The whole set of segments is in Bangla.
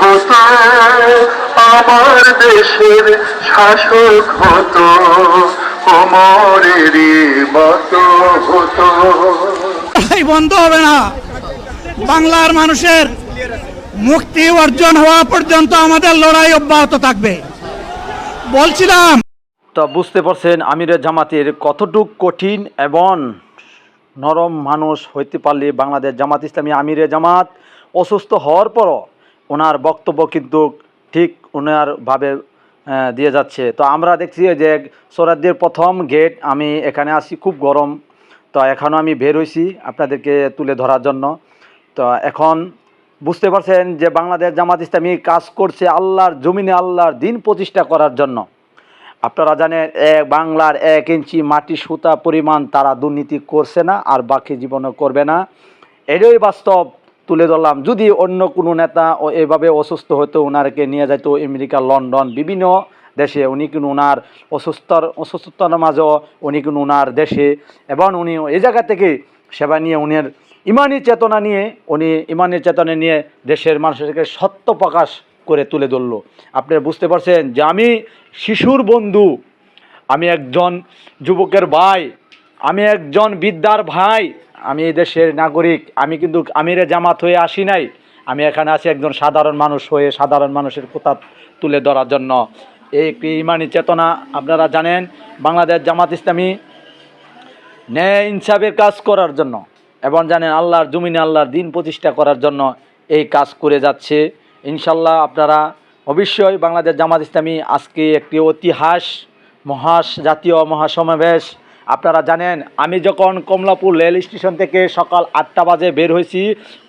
হতো আমার দেশের শাসক হতো অমরেরই মতো হতো। এই বন্ধ হবে না। বাংলার মানুষের মুক্তি অর্জন হওয়া পর্যন্ত আমাদের লড়াই অব্যাহত থাকবে। বলছিলাম। তো বুঝতে পারছেন আমিরের জামাতের কতটুক কঠিন এবং নরম মানুষ হইতে পারলে বাংলাদেশ জামাত ইসলামী আমিরে জামাত অসুস্থ হওয়ার পরও ওনার বক্তব্য কিন্তু ঠিক ওনার ভাবে দিয়ে যাচ্ছে। তো আমরা দেখছি যে সৌরাজ্যের প্রথম গেট আমি এখানে আসি, খুব গরম। তো এখনও আমি বের হয়েছি আপনাদেরকে তুলে ধরার জন্য। তো এখন বুঝতে পারছেন যে বাংলাদেশ জামাত ইসলামী কাজ করছে আল্লাহর জমিনে আল্লাহর দিন প্রতিষ্ঠা করার জন্য। আপনারা জানেন, এক বাংলার এক ইঞ্চি মাটি সুতা পরিমাণ তারা দুর্নীতি করছে না আর বাকি জীবনে করবে না। এটাই বাস্তব। তুলে ধরলাম। যদি অন্য কোনো নেতা ও এভাবে অসুস্থ হতো ওনারকে নিয়ে যেত আমেরিকা, লন্ডন, বিভিন্ন দেশে উনি কিন্তু ওনার অসুস্থর, অসুস্থতার মাঝেও উনি কিন্তু ওনার দেশে। এবং উনি এই জায়গা থেকে সেবা নিয়ে উনার ইমানি চেতনা নিয়ে, উনি ইমানি চেতনা নিয়ে দেশের মানুষকে সত্য প্রকাশ করে তুলে ধরলো। আপনি বুঝতে পারছেন যে আমি শিশুর বন্ধু, আমি একজন যুবকের ভাই, আমি একজন বিদ্যার ভাই আমি এই দেশের নাগরিক, আমি কিন্তু আমিরে জামাত হয়ে আসি নাই। আমি এখানে আছি একজন সাধারণ মানুষ হয়ে সাধারণ মানুষের কথা তুলে ধরার জন্য। এই একটি ইমানি চেতনা আপনারা জানেন, বাংলাদেশ জামাত ইসলামী ন্যায় ইনসাফের কাজ করার জন্য এবং জানেন আল্লাহর জমিনে আল্লাহর দিন প্রতিষ্ঠা করার জন্য এই কাজ করে যাচ্ছে। ইনশাল্লাহ আপনারা অবশ্যই বাংলাদেশ জামাত ইসলামী আজকে একটি ঐতিহাস, মহাস জাতীয় মহাসমাবেশ আপনারা জানেন, আমি যখন কমলাপুর রেল স্টেশন থেকে সকাল আটটা বাজে বের হয়েছি,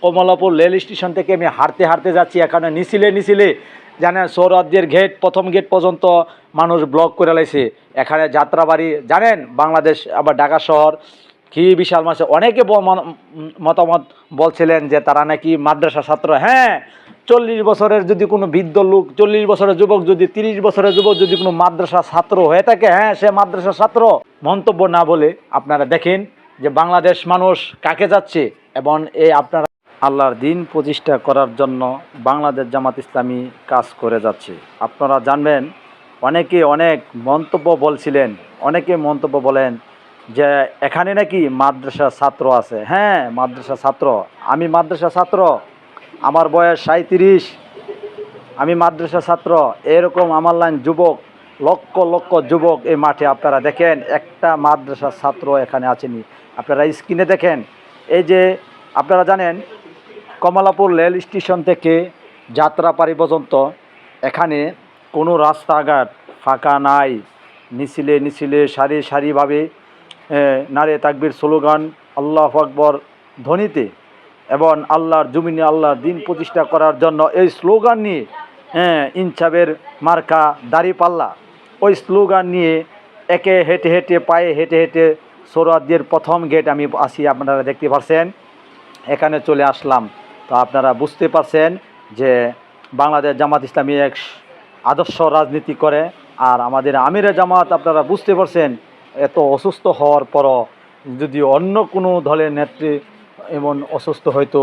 কমলাপুর রেল স্টেশন থেকে আমি হাঁটতে হাঁটতে যাচ্ছি এখানে নিছিলে নিছিলে। জানেন, সৌরাজ্যের গেট প্রথম গেট পর্যন্ত মানুষ ব্লক করে লাইছে। এখানে যাত্রাবাড়ি, জানেন, বাংলাদেশ, আবার ঢাকা শহর। কি বিশাল মাসে অনেকে মতামত বলছিলেন যে তারা নাকি মাদ্রাসা ছাত্র। হ্যাঁ চল্লিশ বছরের যদি কোনো বৃদ্ধ লোক, চল্লিশ বছরের যুবক যদি, তিরিশ বছরের যুবক যদি কোনো মাদ্রাসা ছাত্র হয়ে থাকে হ্যাঁ সে মাদ্রাসা ছাত্র। মন্তব্য না বলে আপনারা দেখেন যে বাংলাদেশ মানুষ কাকে যাচ্ছে এবং এই আপনারা আল্লাহর দিন প্রতিষ্ঠা করার জন্য বাংলাদেশ জামাত ইসলামী কাজ করে যাচ্ছে। আপনারা জানবেন, অনেকে অনেক মন্তব্য বলছিলেন, অনেকে মন্তব্য বলেন যে এখানে নাকি মাদ্রাসা ছাত্র আছে। হ্যাঁ মাদ্রাসা ছাত্র। আমি মাদ্রাসা ছাত্র। আমার বয়স সাঁত্রিশ আমি মাদ্রাসা ছাত্র। এরকম আমার লাইন যুবক, লক্ষ লক্ষ যুবক এই মাঠে আপনারা দেখেন, একটা মাদ্রাসা ছাত্র এখানে আছেনি। আপনারা স্ক্রিনে দেখেন, এই যে আপনারা জানেন, কমলাপুর রেল স্টেশন থেকে যাত্রাপাড়ি পর্যন্ত এখানে কোনো রাস্তাঘাট ফাঁকা নাই। নিছিলে নিছিলে সারি সারিভাবে নারে তাকবির স্লোগান, আল্লাহ আকবর ধ্বনিতে এবং আল্লাহর জমিনে আল্লাহর দিন প্রতিষ্ঠা করার জন্য এই স্লোগান নিয়ে হ্যাঁ ইনসাবের মার্কা দাড়িপাল্লা ওই স্লোগান নিয়ে একে হেঁটে হেঁটে পায়ে হেঁটে হেঁটে সৌরাদ্যের প্রথম গেট আমি আসি, আপনারা দেখতে পাচ্ছেন এখানে চলে আসলাম। তো আপনারা বুঝতে পারছেন যে বাংলাদেশ জামাত ইসলামী এক আদর্শ রাজনীতি করে, আর আমাদের আমিরে জামাত আপনারা বুঝতে পারছেন এত অসুস্থ হওয়ার পরও যদি অন্য কোনো দলের নেত্রী এমন অসুস্থ হয়তো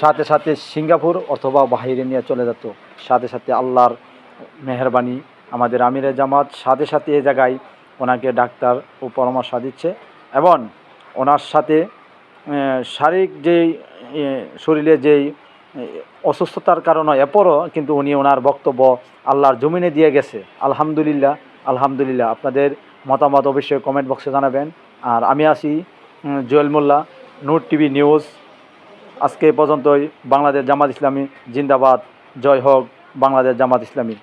সাথে সাথে সিঙ্গাপুর অথবা বাহিরে নিয়ে চলে যেত। সাথে সাথে আল্লাহর মেহরবানি, আমাদের আমিরে জামাত সাথে সাথে এ জায়গায় ওনাকে ডাক্তার ও পরামর্শ দিচ্ছে এবং ওনার সাথে শারীরিক যেই শরীরে যেই অসুস্থতার কারণে এরপরও কিন্তু উনি ওনার বক্তব্য আল্লাহর জমিনে দিয়ে গেছে। আলহামদুলিল্লাহ আলহামদুলিল্লাহ। আপনাদের মতামত অবশ্যই কমেন্ট বক্সে জানাবেন। আর আমি আছি জুয়েল মোল্লা, নূর টিভি নিউজ। আজকে পর্যন্তই। বাংলাদেশ জামাত ইসলামী, জিন্দাবাদ। জয় হোক বাংলাদেশ জামাত ইসলামী।